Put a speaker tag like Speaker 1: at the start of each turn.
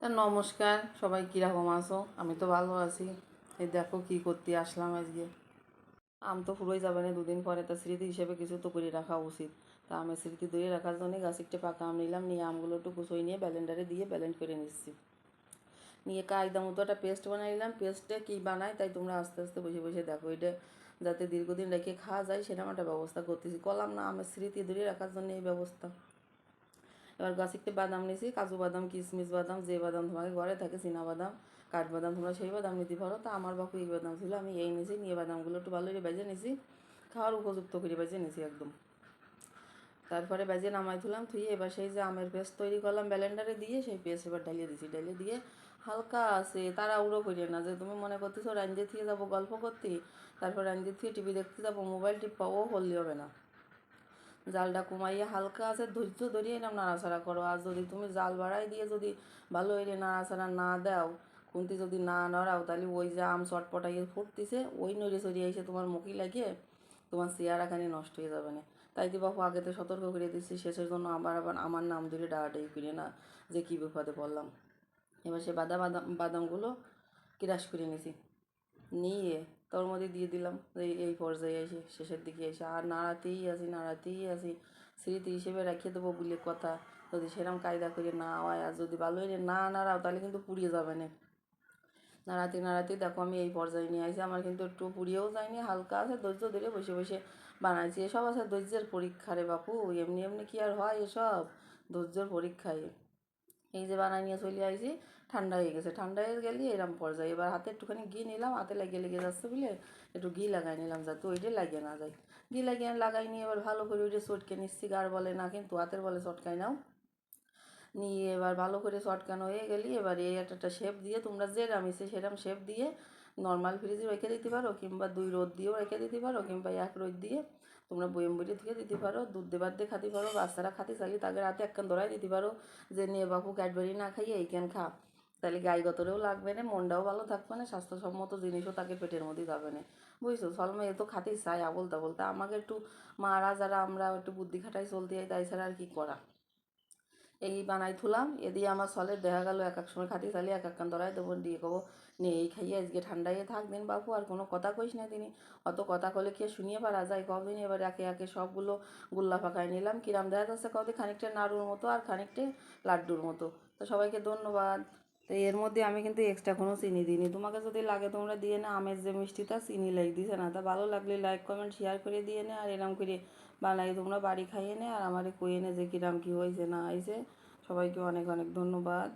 Speaker 1: তা নমস্কার, সবাই কীরকম আছো? আমি তো ভালো আছি। এই দেখো কি করতে আসলাম আজকে। আম তো পুরোই যাবে না, দুদিন পরে তা স্মৃতি হিসেবে কিছু তো করে রাখা উচিত। তা আমের স্মৃতি ধরে রাখার জন্য গাছ একটু পাকা আম নিলাম, নিয়ে আমগুলো একটু কুচোই নিয়ে ব্যালেন্ডারে দিয়ে ব্যালেন্ড করে নিচ্ছি। নিয়ে কায়দা মতো একটা পেস্ট বানাই নিলাম। পেস্টে কী বানাই তাই তোমরা আস্তে আস্তে বসে বসে দেখো। এটা যাতে দীর্ঘদিন রেখে খাওয়া যায়, সেরকম একটা ব্যবস্থা করতেছি। কলাম না, আমের স্মৃতি ধরে রাখার জন্য এই ব্যবস্থা। এবার গাছ একটু বাদাম নিয়েছি কাজু বাদাম কিশমিশ বাদাম, যে বাদাম তোমাকে ঘরে থাকে, চীনা বাদাম কাঠবাদাম তোমরা সেই বাদাম নিতে পারো। তা আমার বাপু এই বাদাম ছিল, আমি এই নিয়েছি নিয়ে বাদামগুলো একটু ভালো করে বেজে নিয়েছি খাওয়ার উপযুক্ত করে বেজে নিয়েছি একদম। তারপরে বেজে নামাই তুলাম থুয়ে এবার সেই যে আমের পেস্ট তৈরি করলাম ব্যালেন্ডারে দিয়ে সেই পেস্ট এবার ঢালিয়ে দিছি, ঢালিয়ে দিয়ে হালকা আছে তারা উড়ো করিয়ে না, যে তুমি মনে করতেছো রাঞ্জে থেকে যাব গল্প করতে, তারপর রাঞ্জে থেকে টিভি দেখতে যাব, মোবাইল টিপা, ও হললে হবে না। জালটা কমাইয়ে হালকা আছে, ধৈর্য ধরিয়ে এরকম নাড়াচাড়া করো। আর যদি তুমি জাল বাড়াই দিয়ে যদি ভালো এরে নাড়াচাড়া না দাও, খুন্তি যদি না নড়াও, তাহলে ওই যে আম চটপটাইয়ে ফুটতেছে, ওই নড়ে চড়িয়ে এসে তোমার মুখে লাগিয়ে তোমার চেয়ারাখানি নষ্ট হয়ে যাবে না। তাই দি বাপু আগেতে সতর্ক করে দিচ্ছি শেষের জন্য আবার আবার আমার নাম ধরে ডাকাডাকি করি না, যে কী বিপদে পড়লাম। এবার সে বাদাম বাদাম, বাদামগুলো ক্রাশ করে নিয়েছি নিয়ে তোর মধ্যে দিয়ে দিলাম। এই এই পর্যায়ে এসে শেষের দিকে এসে, আর নাড়াতেই আসি নাড়াতেই আসি। স্মৃতি হিসেবে রেখে দেবো বলে কথা। যদি সেরকম কায়দা করে না হয়, আর যদি ভালো হয়ে না নাড়াও, তাহলে কিন্তু পুড়িয়ে যাবে না। নাড়াতে নাড়াতে দেখো আমি এই পর্যায়ে নিয়ে আসি আমার কিন্তু একটু পুড়িয়েও যায়নি, হালকা আছে, ধৈর্য ধরে বসে বসে বানাইছি। এসব আছে ধৈর্যের পরীক্ষা রে বাপু, এমনি এমনি কি আর হয় এসব? ধৈর্যের পরীক্ষায়। এই যে বানাই নিয়ে চলে আইছি, ঠান্ডা হয়ে গেছে। ঠান্ডা হয়ে গেলে এরম পর্যায়ে এবার হাতে একটুখানি ঘি নিলাম, হাতে লাগিয়ে লেগে যাচ্ছে বলে একটু ঘি লাগাই নিলাম যাতে ওইটা লাগিয়ে না যায়। ঘি লাগিয়ে লাগাই নিয়ে এবার ভালো করে ওইটা চটকে নিচ্ছি। গার বলে না কিন্তু হাতের বলে চটকাই নাও। নিয়ে এবার ভালো করে চটকানো হয়ে গেলি এবার এই একটা শেপ দিয়ে তোমরা যেরাম এসে সেরাম শেপ দিয়ে নর্মাল ফ্রিজে রেখে দিতে পারো কিংবা দুই রোদ দিয়েও রেখে দিতে পারো কিংবা এক রোদ দিয়ে তোমরা বয়ম বইটে থেকে দিতে পারো, দুধ দেবার দিয়ে খাতে পারো, বাচ্চারা খাতে চাইলে তাদের রাতে একখান ধরাই দিতে পারো যে নিয়ে বাপু, ক্যাডবেরি না খাইয়ে এইখান খা। তাহলে গায়ে গতরেও লাগবে না, মনটাও ভালো থাকবে না, স্বাস্থ্যসম্মত জিনিসও তাকে পেটের মধ্যে যাবে না। বুঝছ? সলমা এ তো খাতেই চাই আবল তাবল। তা আমাকে একটু মারা যারা আমরা একটু বুদ্ধি খাটাই চলতে হয় তাই ছাড়া আর কি করা? এই বানাই থুলাম, এ দিয়ে আমার সলের দেখা গেল, এক এক সময় খাতি চালিয়ে এক একখান ধরাই দেবো, দিয়ে কবো নিয়ে এই খাইয়ে আজকে ঠান্ডায় থাকবেন বাপু, আর কোনো কথা কইস না তিনি। অত কথা কলে কে শুনিয়ে পারা যায় কদিন এবার একে একে সবগুলো গুল্লা ফাঁকায় নিলাম, কিরাম দেখা যাচ্ছে কদিন খানিকটা নাড়ুর মতো আর খানিকটা লাড্ডুর মতো। তো সবাইকে ধন্যবাদ। তো এর মধ্যে আমি কিন্তু এক্সট্রা কোনো চিনি দিইনি। তোমাকে যদি লাগে তোমরা দিয়ে না আমের যে মিষ্টিটা, চিনি লাইক দিছে না। তা ভালো লাগলে লাইক কমেন্ট শেয়ার করে দিয়ে নে, আর এরম করে বানাই। তোমরা বাড়ি খাইয়ে নে, আর আমারে কইয়ে নে যে কিরাম কী হয়েছে না হয়েছে সবাইকে অনেক অনেক ধন্যবাদ।